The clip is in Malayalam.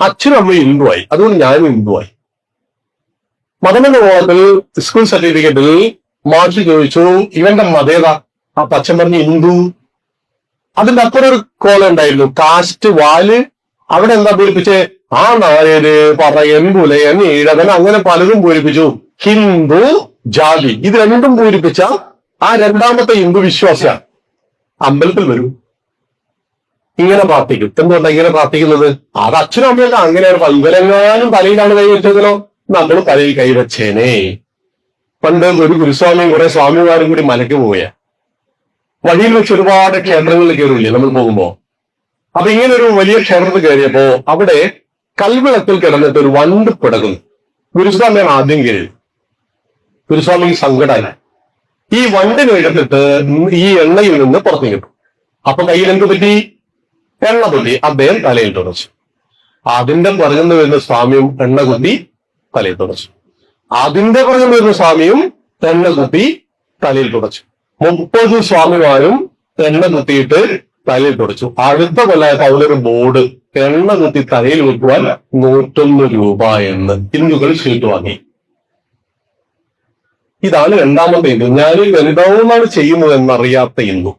അച്ഛനും അമ്മയും ഹിന്ദുവായി. അതുകൊണ്ട് ഞാനും ഹിന്ദുവായി. മതമെന്ന കോളത്തിൽ സ്കൂൾ സർട്ടിഫിക്കറ്റിൽ മാഷ് ചോദിച്ചു ഇവന്റെ മതേത ആ പച്ചൻ പറഞ്ഞ് ഹിന്ദു അതിന്റെ അപ്പുറം ഒരു കോളം ഉണ്ടായിരുന്നു. കാസ്റ്റ് വാൽ. അവിടെ എന്താ പൂരിപ്പിച്ചേ? ആ നായര് പറയൻ പുലയൻ ഈഴവൻ അങ്ങനെ പലരും പൂരിപ്പിച്ചു. ഹിന്ദു ജാതി. ഇത് രണ്ടും പൂരിപ്പിച്ച ആ രണ്ടാമത്തെ ഹിന്ദു വിശ്വാസ അമ്പലത്തിൽ വരും. ഇങ്ങനെ പ്രാർത്ഥിക്കും. എന്തുകൊണ്ടാ ഇങ്ങനെ പ്രാർത്ഥിക്കുന്നത്. അത് അച്ഛനും അമ്മയൊക്കെ അങ്ങനെയാണ്. ഇവരെങ്ങാനും തലയിലാണ് കൈവച്ചതിനോ നമ്മൾ തലയിൽ കൈവച്ചേനെ പണ്ട് ഒരു ഗുരുസ്വാമിയും കുറെ സ്വാമിമാരും കൂടി മലയ്ക്ക് പോയ വഴിയിൽ വെച്ച് ഒരുപാട് ക്ഷേത്രങ്ങളിൽ കയറില്ലേ നമ്മൾ പോകുമ്പോ? അപ്പൊ ഇങ്ങനെ ഒരു വലിയ ക്ഷേത്രത്തിൽ കയറിയപ്പോ അവിടെ കൽവിളത്തിൽ കിടന്നിട്ട് ഒരു വണ്ട് പിടകുന്നു ഗുരുസ്വാമിയാണ് ആദ്യം കയറി ഗുരുസ്വാമിക്ക് സങ്കടമായി ഈ വണ്ടിന് എടുത്തിട്ട് ഈ എണ്ണയിൽ നിന്ന് പുറത്തു കിട്ടും അപ്പൊ കയ്യിൽ എന്ത് പറ്റി? എണ്ണ കുത്തി അദ്ദേഹം തലയിൽ തുടച്ചു. അതിന്റെ പറഞ്ഞു വരുന്ന സ്വാമിയും എണ്ണ കുത്തി തലയിൽ തുടച്ചു. അതിന്റെ പറഞ്ഞു വരുന്ന സ്വാമിയും എണ്ണ കുത്തി തലയിൽ തുടച്ചു. മുപ്പത് സ്വാമിമാരും എണ്ണ കുത്തിയിട്ട് തലയിൽ തുടച്ചു. അടുത്ത കൊല്ലമായപ്പോ അവരൊരു ബോർഡ് എണ്ണ കുത്തി തലയിൽ വെക്കുവാൻ നൂറ്റൊന്ന് രൂപ എന്ന് ഹിന്ദുക്കൾ ഷീട്ട് വാങ്ങി. ഇതാണ് രണ്ടാമത്തെ ഹിന്ദു ഞാൻ ഗണിതവുമാണ് ചെയ്യുന്നത് എന്നറിയാത്ത ഹിന്ദു.